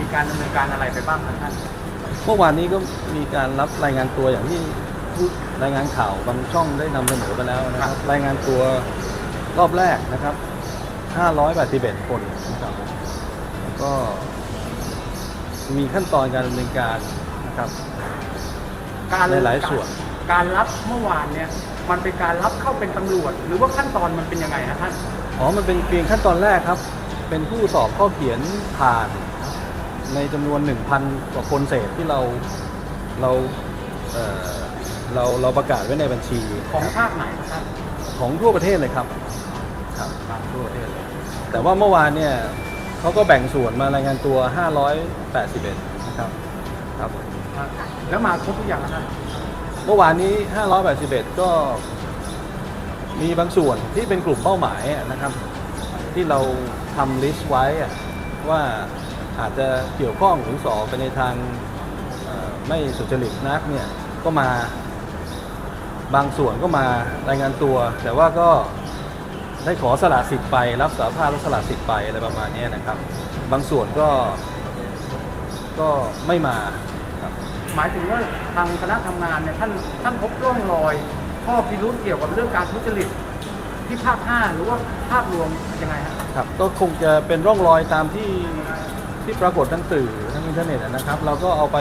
มีการดำเนินการอะไรไปบ้างครับท่านเมื่อวานนี้ก็มีการรับรายงานตัวอย่างที่ผู้รายงานข่าวบางช่องได้นำเสนอไปแล้วนะครับ รายงานตัวรอบแรกนะครับ 581 คนนะครับแล้วก็มีขั้นตอนการดำเนินการนะครับ การในหลายส่วน การรับเมื่อวานเนี่ยมันเป็นการรับเข้าเป็นตำรวจ หรือว่าขั้นตอนมันเป็นยังไงฮะท่าน อ๋อ มันเป็นเพียงขั้นตอนแรกครับ เป็นผู้สอบข้อเขียนผ่าน ในจำนวน 1,000 กว่าคนเศษที่เราเราเอ่อเราเราประกาศไว้ในบัญชีของครับภาคไหนครับท่านของทั่วประเทศเลยครับครับทั่วประเทศเลยแต่ว่าเมื่อวานเนี่ยเขาก็แบ่งส่วนมารายงานตัว 581 นะครับครับแล้วมาครบทุกอย่างครับท่านเมื่อวานนี้ 581 ก็มีบางส่วนที่เป็นกลุ่มเป้าหมายอะนะครับ ที่เราทำลิสต์ไว้อะว่า อาจจะเกี่ยวข้องหรือสอบไปในทางเอ่อไม่สุจริตนักเนี่ยก็มาบางส่วนก็มารายงานตัว แต่ว่าก็ได้ขอสละสิทธิ์ไป รับสารภาพและสละสิทธิ์ไปอะไรประมาณเนี้ยนะครับ บางส่วนก็ก็ไม่มาครับหมายถึงว่าทางคณะทำงานเนี่ยท่านท่านพบร่องรอยข้อพิรุธเกี่ยวกับเรื่องการทุจริตที่ภาค 5 หรือว่าภาพรวมยังไงฮะครับ ก็คงจะเป็นร่องรอยตามที่ ที่ปรากฏทั้งสื่อทั้งอินเทอร์เน็ตนะครับ เราก็เอาไป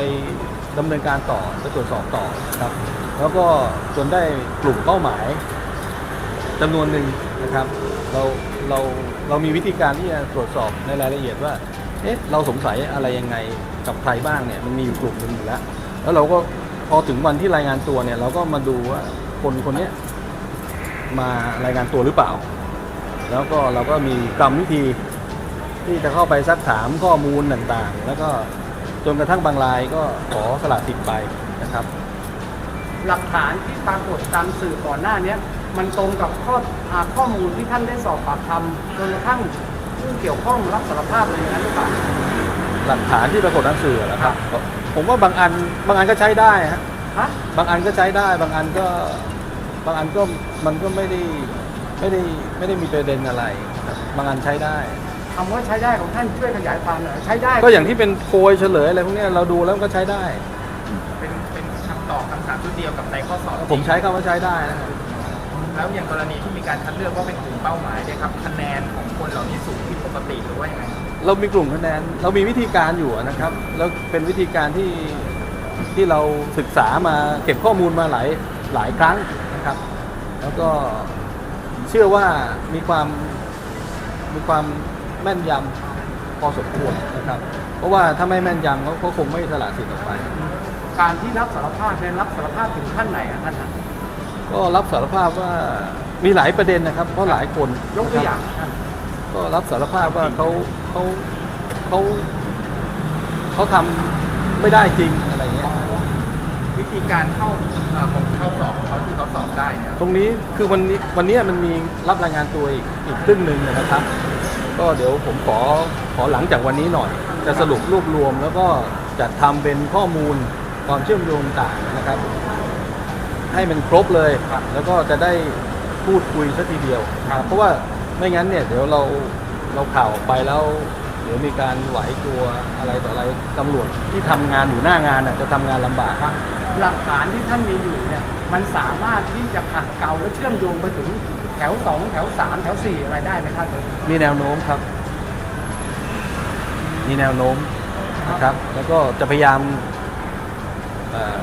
ดำเนินการต่อไปตรวจสอบต่อนะครับ แล้วก็จนได้กลุ่มเป้าหมายจำนวนหนึ่งนะครับ เราเราเรามีวิธีการที่จะตรวจสอบในรายละเอียดว่าเอ๊ะเราสงสัยอะไรยังไงกับใครบ้างเนี่ยมันมีอยู่กลุ่มหนึ่งอยู่แล้วแล้วเราก็พอถึงวันที่รายงานตัวเนี่ย เราก็มาดูว่าคนคนนี้มารายงานตัวหรือเปล่า แล้วก็เราก็มีกรรมวิธี ที่จะเข้าไปซักถามข้อมูลต่างๆ แล้วก็จนกระทั่งบางรายก็ขอสละสิทธิ์ไปนะครับ หลักฐานที่ปรากฏตามสื่อก่อนหน้าเนี้ยมันตรงกับข้ออาข้อมูลที่ท่านได้สอบปากคำจนกระทั่งผู้เกี่ยวข้องรับสารภาพเลยางนั้นหรือเปล่าหลักฐานที่ปรากฏทางสื่อนะครับ ผมว่าบางอันบางอันก็ใช้ได้ฮะฮะบางอันก็ใช้ได้ บางอันก็บางอันก็มันก็ไม่ได้ไม่ได้ไม่ได้มีประเด็นอะไรครับบางอันใช้ได้ คำว่าใช้ได้ของท่านช่วยขยายความหน่อยใช้ได้ก็อย่างที่เป็นโพยเฉลยอะไรพวกเนี้ยเราดูแล้วมันก็ใช้ได้ เป็นเป็นคำตอบคำถามชุดเดียวกับในข้อสอบผมใช้คำว่าใช้ได้นะครับแล้วอย่างกรณีที่มีการคัดเลือกว่าเป็นกลุ่มเป้าหมายเนี่ยครับคะแนนของคนเหล่านี้สูงผิดปกติหรือว่ายังไงเรามีกลุ่มคะแนนเรามีวิธีการอยู่นะครับ แล้วเป็นวิธีการที่ที่เราศึกษามาเก็บข้อมูลมาหลายหลายครั้งนะครับ แล้วก็เชื่อว่ามีความมีความ แม่นยำพอสมควรนะครับ เพราะว่าถ้าไม่แม่นยำเขาเขาคงไม่สละสิทธิ์ออกไป การที่รับสารภาพเป็นรับสารภาพถึงขั้นไหนอะท่านฮะก็รับสารภาพว่ามีหลายประเด็นนะครับ เพราะหลายคนยกตัวอย่างนะครับท่านก็รับสารภาพว่าเขาเขาเขาเขาทำไม่ได้จริงอะไรเงี้ย วิธีการเข้าเอ่อของเข้าสอบของเขาที่เขาสอบได้เนี่ยตรงนี้คือวันนี้วันนี้มันมีรับรายงานตัวอีกอีกครึ่งหนึ่งนะครับ ก็เดี๋ยวผมขอขอหลังจากวันนี้หน่อย จะสรุปรวบรวมแล้วก็จัดทำเป็นข้อมูลความเชื่อมโยงต่างนะครับ ให้มันครบเลย แล้วก็จะได้พูดคุยสักทีเดียวนะครับเพราะว่าไม่งั้นเนี่ยเดี๋ยวเราเราข่าวออกไปแล้วเดี๋ยวมีการไหวตัวอะไรต่ออะไรตำรวจที่ทำงานอยู่หน้างานน่ะจะทำงานลำบากหลักฐานที่ท่านมีอยู่เนี่ยมันสามารถที่จะขัดเกลาและเชื่อมโยงไปถึง แถวสองแถวสามแถวสี่อะไรได้ไหมครับมีแนวโน้มครับ มีแนวโน้มนะครับ แล้วก็จะพยายามเอ่อ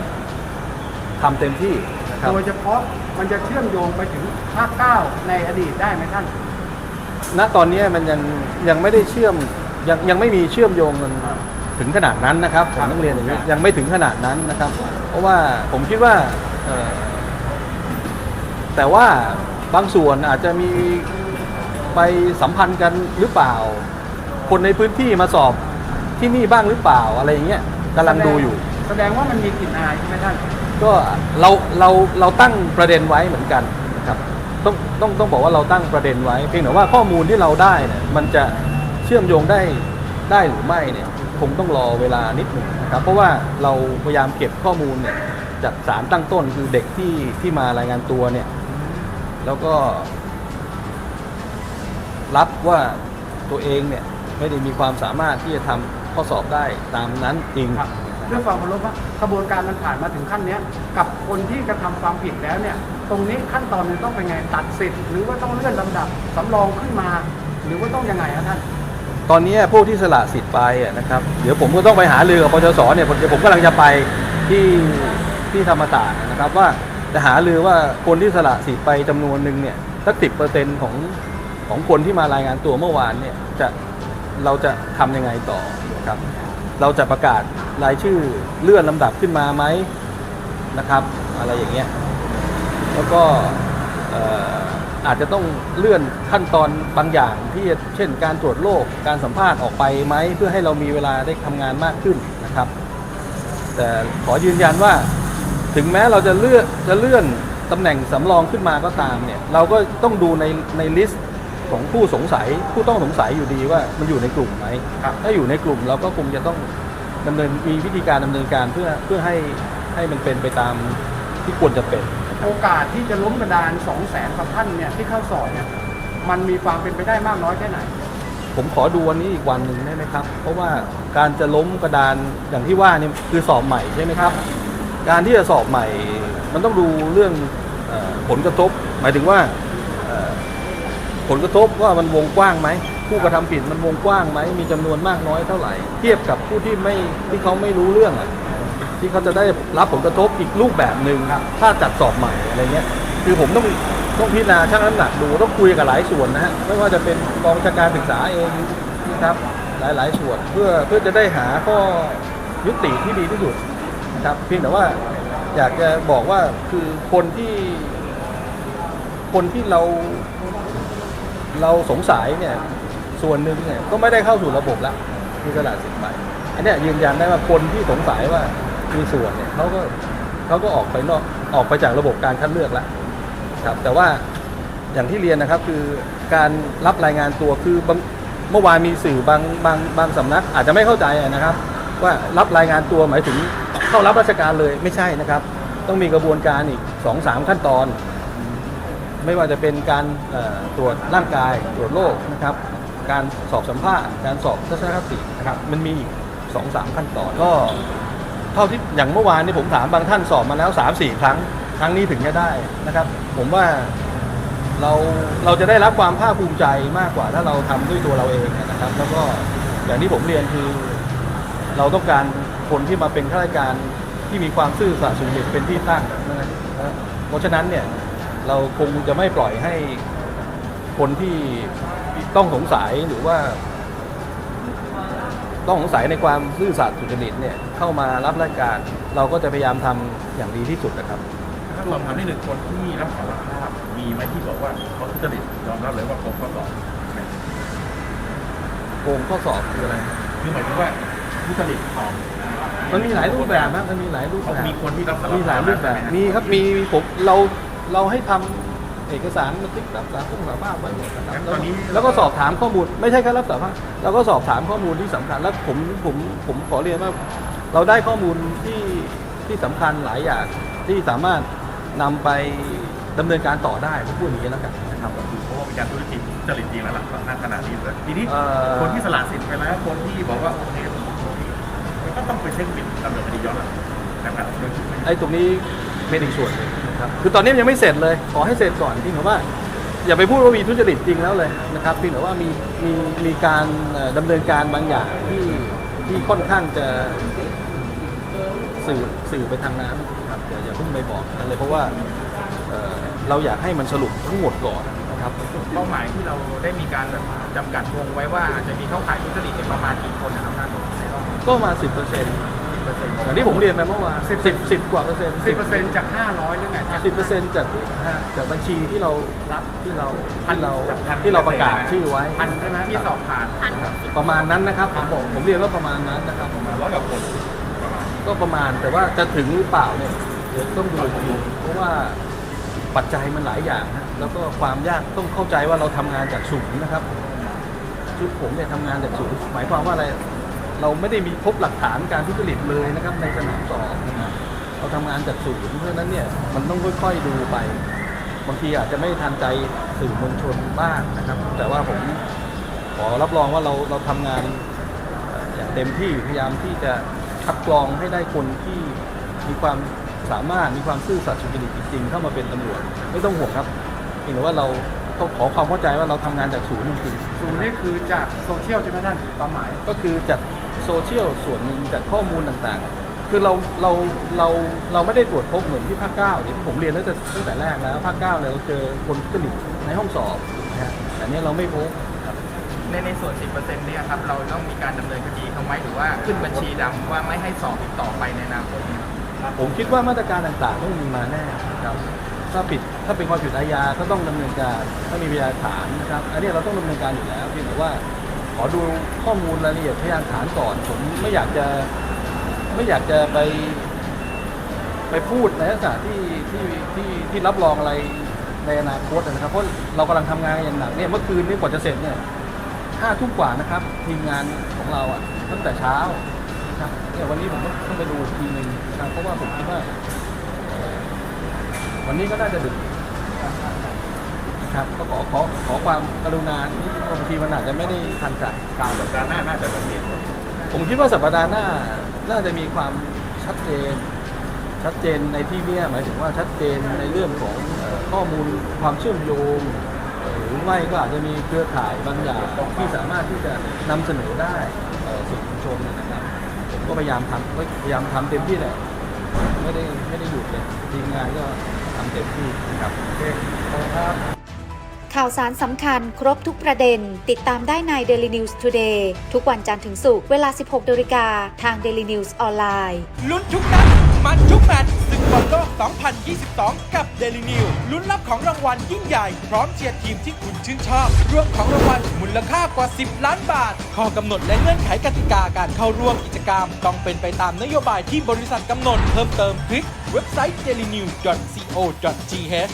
ทำเต็มที่นะครับโดยเฉพาะมันจะเชื่อมโยงไปถึงภาคเก้าในอดีตได้ไหมท่าน ณ ตอนนี้มันยังยังไม่ได้เชื่อมยังยังไม่มีเชื่อมโยงกันถึงขนาดนั้นนะครับผมต้องเรียนอย่างนี้ยังไม่ถึงขนาดนั้นนะครับ เพราะว่าผมคิดว่าเอ่อแต่ว่า บางส่วนอาจจะมีไปสัมพันธ์กันหรือเปล่า คนในพื้นที่มาสอบที่นี่บ้างหรือเปล่าอะไรอย่างเงี้ยกำลังดูอยู่ แสดงว่ามันมีกลิ่นอายใช่ไหมท่าน ก็เราเราเราตั้งประเด็นไว้เหมือนกันนะครับต้องต้องต้องบอกว่าเราตั้งประเด็นไว้ เพียงแต่ว่าข้อมูลที่เราได้เนี่ยมันจะเชื่อมโยงได้ได้หรือไม่เนี่ยคงต้องรอเวลานิดหนึ่งนะครับเพราะว่าเราพยายามเก็บข้อมูลเนี่ยจากสารตั้งต้นคือเด็กที่ที่มารายงานตัวเนี่ย แล้วก็ รับว่าตัวเองเนี่ยไม่ได้มีความสามารถที่จะทำข้อสอบได้ตามนั้นจริง ครับด้วยความเคารพว่ากระบวนการมันผ่านมาถึงขั้นเนี้ยกับคนที่กระทำความผิดแล้วเนี่ย ตรงนี้ขั้นตอนมันต้องเป็นไงตัดสิทธิ์หรือว่าต้องเลื่อนลำดับสำรองขึ้นมา หรือว่าต้องยังไงครับท่าน ตอนนี้พวกที่สละสิทธิ์ไปอะนะครับเดี๋ยวผมก็ต้องไปหาเรือกับปชสเนี่ยผมเดี๋ยวผมกำลังจะไปที่ที่ธรรมศาสตร์นะครับว่า จะหาเรือว่าคนที่สละสิทธิ์ไปจำนวนหนึ่งเนี่ยสักสิบเปอร์เซ็นของของคนที่มารายงานตัวเมื่อวานเนี่ยจะเราจะทำยังไงต่อนะครับ เราจะประกาศรายชื่อเลื่อนลำดับขึ้นมาไหมนะครับ อะไรอย่างเงี้ยแล้วก็เอ่ออาจจะต้องเลื่อนขั้นตอนบางอย่างที่เช่นการตรวจโรคการสัมภาษณ์ออกไปไหม เพื่อให้เรามีเวลาได้ทำงานมากขึ้นนะครับ แต่ขอยืนยันว่า ถึงแม้เราจะเลื่อนจะเลื่อนตำแหน่งสำรองขึ้นมาก็ตามเนี่ยเราก็ต้องดูในในลิสต์ของผู้สงสัยผู้ต้องสงสัยอยู่ดีว่ามันอยู่ในกลุ่มไหมครับ ถ้าอยู่ในกลุ่มเราก็คงจะต้องดำเนินมีวิธีการดำเนินการเพื่อเพื่อให้ให้มันเป็นไปตามที่ควรจะเป็น โอกาสที่จะล้มกระดาน2 0 0แสนกว่าท่านเนี่ยที่เข้าสอบเนี่ยมันมีความเป็นไปได้มากน้อยแค่ไหน ผมขอดูวันนี้อีกวันหนึ่งได้ไหมครับ เพราะว่าการจะล้มกระดานอย่างที่ว่านี่คือสอบใหม่ใช่ไหมครับ การที่จะสอบใหม่ มันต้องดูเรื่องอผลกระทบ หมายถึงว่าผลกระทบว่ามันวงกว้างไหมผู้กระทำผิดมันวงกว้างไหมมีจำนวนมากน้อยเท่าไหร่ เทียบกับผู้ที่ไม่ที่เขาไม่รู้เรื่องอะที่เขาจะได้รับผลกระทบอีกรูปแบบหนึ่งถ้าจัดสอบใหม่อะไรเงี้ย คือผมต้องต้องพิจารณาชั่งน้ำหนักดูต้องคุยกับหลายส่วนนะฮะไม่ว่าจะเป็นกองชาการศึกษาเองนะครับหลายๆส่วนเพื่อเพื่อจะได้หาข้อยุติที่ดีที่สุด ครับเพียงแต่ว่าอยากจะบอกว่าคือคนที่คนที่เราเราสงสัยเนี่ยส่วนหนึ่งเนี่ยก็ไม่ได้เข้าสู่ระบบละมีตลาดสินใหม่ อันนี้ยืนยันได้ว่าคนที่สงสัยว่ามีส่วนเนี่ยเขาก็เขาก็ออกไปนอกออกไปจากระบบการคัดเลือกแล้วครับ แต่ว่าอย่างที่เรียนนะครับคือการรับรายงานตัวคือเมื่อวานมีสื่อบางบางบางสำนัก อาจจะไม่เข้าใจนะครับ ว่ารับรายงานตัวหมายถึง เข้ารับราชการเลยไม่ใช่นะครับ ต้องมีกระบวนการอีกสองสามขั้นตอน ไม่ว่าจะเป็นการตรวจร่างกายตรวจโรคนะครับ การสอบสัมภาษณ์การสอบทัศนคตินะครับ มันมีอีกสองสามขั้นตอนก็เท่าที่อย่างเมื่อวานนี่ผมถามบางท่านสอบมาแล้ว3ามสี่ครั้งครั้งนี้ถึงจะได้นะครับ ผมว่าเราเราจะได้รับความภาคภูมิใจมากกว่าถ้าเราทำด้วยตัวเราเองนะครับ แล้วก็อย่างที่ผมเรียนคือเราต้องการ คนที่มาเป็นข้าราชการที่มีความซื่อสัตย์สุจริตเป็นที่ตั้งนะครับเพราะฉะนั้นเนี่ยเราคงจะไม่ปล่อยให้คนที่ต้องสงสัยหรือว่า ต้องสงสัยในความซื่อสัตย์สุจริตเนี่ยเข้ามารับราชการ เราก็จะพยายามทำอย่างดีที่สุดนะครับถ้าสอบถามที่หนึ่งคนที่รับสารภาพมีไหมที่บอกว่าเขาทุจริตยอมรับเลยว่าผมข้อสอบโกงข้อสอบคืออะไรคือหมายถึงว่า ทุจริตของมันมีหลายรูปแบบนะมันมีหลายรูปแบบ มีคนที่รับสารภาพมีหลายรูปแบบไหมมีครับมีผมเราเราให้ทำเอกสารบันทึกรับสารภาพสารภาพไว้หมดนะครับแล้วแล้วก็สอบถามข้อมูลไม่ใช่แค่รับสารภาพเราก็สอบถามข้อมูลที่สำคัญแล้วผมผมผมขอเรียนว่า เราได้ข้อมูลที่ที่สำคัญหลายอย่างที่สามารถนำไปดำเนินการต่อได้ผมพูดอย่างนี้แล้วกันนะครับก็คือเพราะว่าเป็นการทุจริตทุจริตจริงแล้วล่ะณขณะนี้เลยทีนี้เอ่อ คนที่สละสิทธิ์ไปแล้วคนที่บอกว่าโอเคผมขอโทษมันก็ ต้องไปเช็คบิดดำเนินคดีย้อนหลังนะครับโดยที่ไม่ไอ้ตรงนี้เป็นอีกส่วนหนึ่งนะครับคือตอนนี้มันยังไม่เสร็จเลย ขอให้เสร็จก่อนที่ผมว่า อย่าไปพูดว่ามีทุจริตจริงแล้วเลยนะครับเพียงแต่ว่ามีมีมีการเอ่อดำเนินการบางอย่างที่ที่ค่อนข้างจะสื่อสื่อไปทางนั้นครับอย่าอย่าเพิ่งไปบอกกันเลยเพราะว่าเอ่อเราอยากให้มันสรุปทั้งหมดก่อนนะครับเป้าหมายที่เราได้มีการแบบจำกัดวงไว้ว่าอาจจะมีเข้าข่ายทุจริตเนี่ยประมาณกี่คนนะครับท่านในรอบ ก็มาสิบเปอร์เซ็นต์อย่างที่ผมเรียนไปเมื่อวานสิบสิบกว่าเปอร์เซ็นต์10%จาก500หรือไงสิบเปอร์เซ็นต์จากจากบัญชีที่เรารับที่เราที่เราที่เราประกาศชื่อไว้พันใช่ไหมที่สอบผ่านประมาณนั้นนะครับผมบอกผมเรียนว่าประมาณนั้นนะครับประมาณร้อยกว่าคนประมาณก็ประมาณแต่ว่าจะถึงหรือเปล่าเนี่ยเดี๋ยวต้องดูอีกทีเพราะว่าปัจจัยมันหลายอย่างนะแล้วก็ความยากต้องเข้าใจว่าเราทำงานจากศูนย์นะครับชุดผมเนี่ยทำงานจากศูนย์หมายความว่าอะไร เราไม่ได้มีพบหลักฐานการทุจริตเลยนะครับในสนามสอบนะครับเราทำงานจากศูนย์เพราะฉะนั้นเนี่ยมันต้องค่อยๆดูไป บางทีอาจจะไม่ทันใจสื่อมวลชนบ้างนะครับ แต่ว่าผมผอรับรองว่าเราเราทำงานเอ่ออย่างเต็มที่พยายามที่จะคัดกรองให้ได้คนที่มีความสามารถมีความซื่อสัตย์สุจริตจริงๆเข้ามาเป็นตำรวจไม่ต้องห่วงครับเพียงแต่ว่าเราต้องขอความเข้าใจว่าเราทำงานจากศูนย์จริงๆศูนย์นี่คือจากโซเชียลใช่ไหมท่านความหมายก็คือจาก โซเชียลส่วนหนึ่งจากข้อมูลต่างๆ คือเราเราเราเราไม่ได้ตรวจพบเหมือนที่ภาคเก้าที่ผมเรียนตั้งแต่ตั้งแต่แรกแล้วภาคเก้าเนี่ยเราเจอคนทุจริตในห้องสอบนะฮะแต่เนี้ยเราไม่พบครับในในส่วน 10%เนี่ยครับ เราต้องมีการดำเนินคดีเขาไหมหรือว่าขึ้นบัญชีดำว่าไม่ให้สอบอีกต่อไปในอนาคตเนี่ยผมคิดว่ามาตรการต่างๆต้องมีมาแน่ครับถ้าผิดถ้าเป็นความผิดอาญาก็ต้องดำเนินการถ้ามีพยานฐานนะครับ อันนี้เราต้องดำเนินการอยู่แล้วเพียงแต่ว่าข อดูข้อมูลรายละเอียดพยานฐานก่อน ผมไม่อยากจะไม่อยากจะไป ไปพูดในลักษณะที่ที่ที่ที่รับรองอะไรในอนาคตนะครับเพราะเรากำลังทำงานอย่างหนักเนี่ยเมื่อคืนนี้กว่าจะเสร็จเนี่ยห้าทุ่มกว่านะครับทีมงานของเราอะตั้งแต่เช้านะครับเนี่ยวันนี้ผมต้องต้องไปดูอีกทีหนึ่งนะครับเพราะว่าผมคิดว่าวันนี้ก็น่าจะดึกนะ ครับก็ขอขอขอความกรุณาที่บางทีมันอาจจะไม่ได้ทันใจการแบบการหน้าน่าจะเป็นเหตุผลผมคิดว่าสัปดาห์หน้าน่าจะมีความชัดเจน ชัดเจนในที่เนี้ยหมายถึงว่าชัดเจนในเรื่องของข้อมูลความเชื่อมโยงหรือไม่ก็อาจจะมีเครือข่ายบางอย่างที่สามารถที่จะนำเสนอได้เอ่อสู่ชุมชนนะครับผมก็พยายามทำพยายามทำเต็มที่แหละไม่ได้ไม่ได้หยุดเลยทีมงานก็ทำเต็มที่นะครับโอเคขอบคุณครับ ข่าวสารสำคัญครบทุกประเด็น ติดตามได้ใน Daily News Today ทุกวันจันทร์ถึงศุกร์เวลา 16นาฬิกาทาง Daily News ออนไลน์ลุ้นทุกนัดมันทุกแมตช์ศึกบอลโลก 2022 กับ Daily New ลุ้นรับของรางวัลยิ่งใหญ่ พร้อมเชียร์ทีมที่คุณชื่นชอบรวมของรางวัลมูลค่ากว่า 10 ล้านบาท ข้อกำหนดและเงื่อนไขกติกาการเข้าร่วมกิจกรรม ต้องเป็นไปตามนโยบายที่บริษัทกำหนด เพิ่มเติมคลิกเว็บไซต์ dailynew.co.th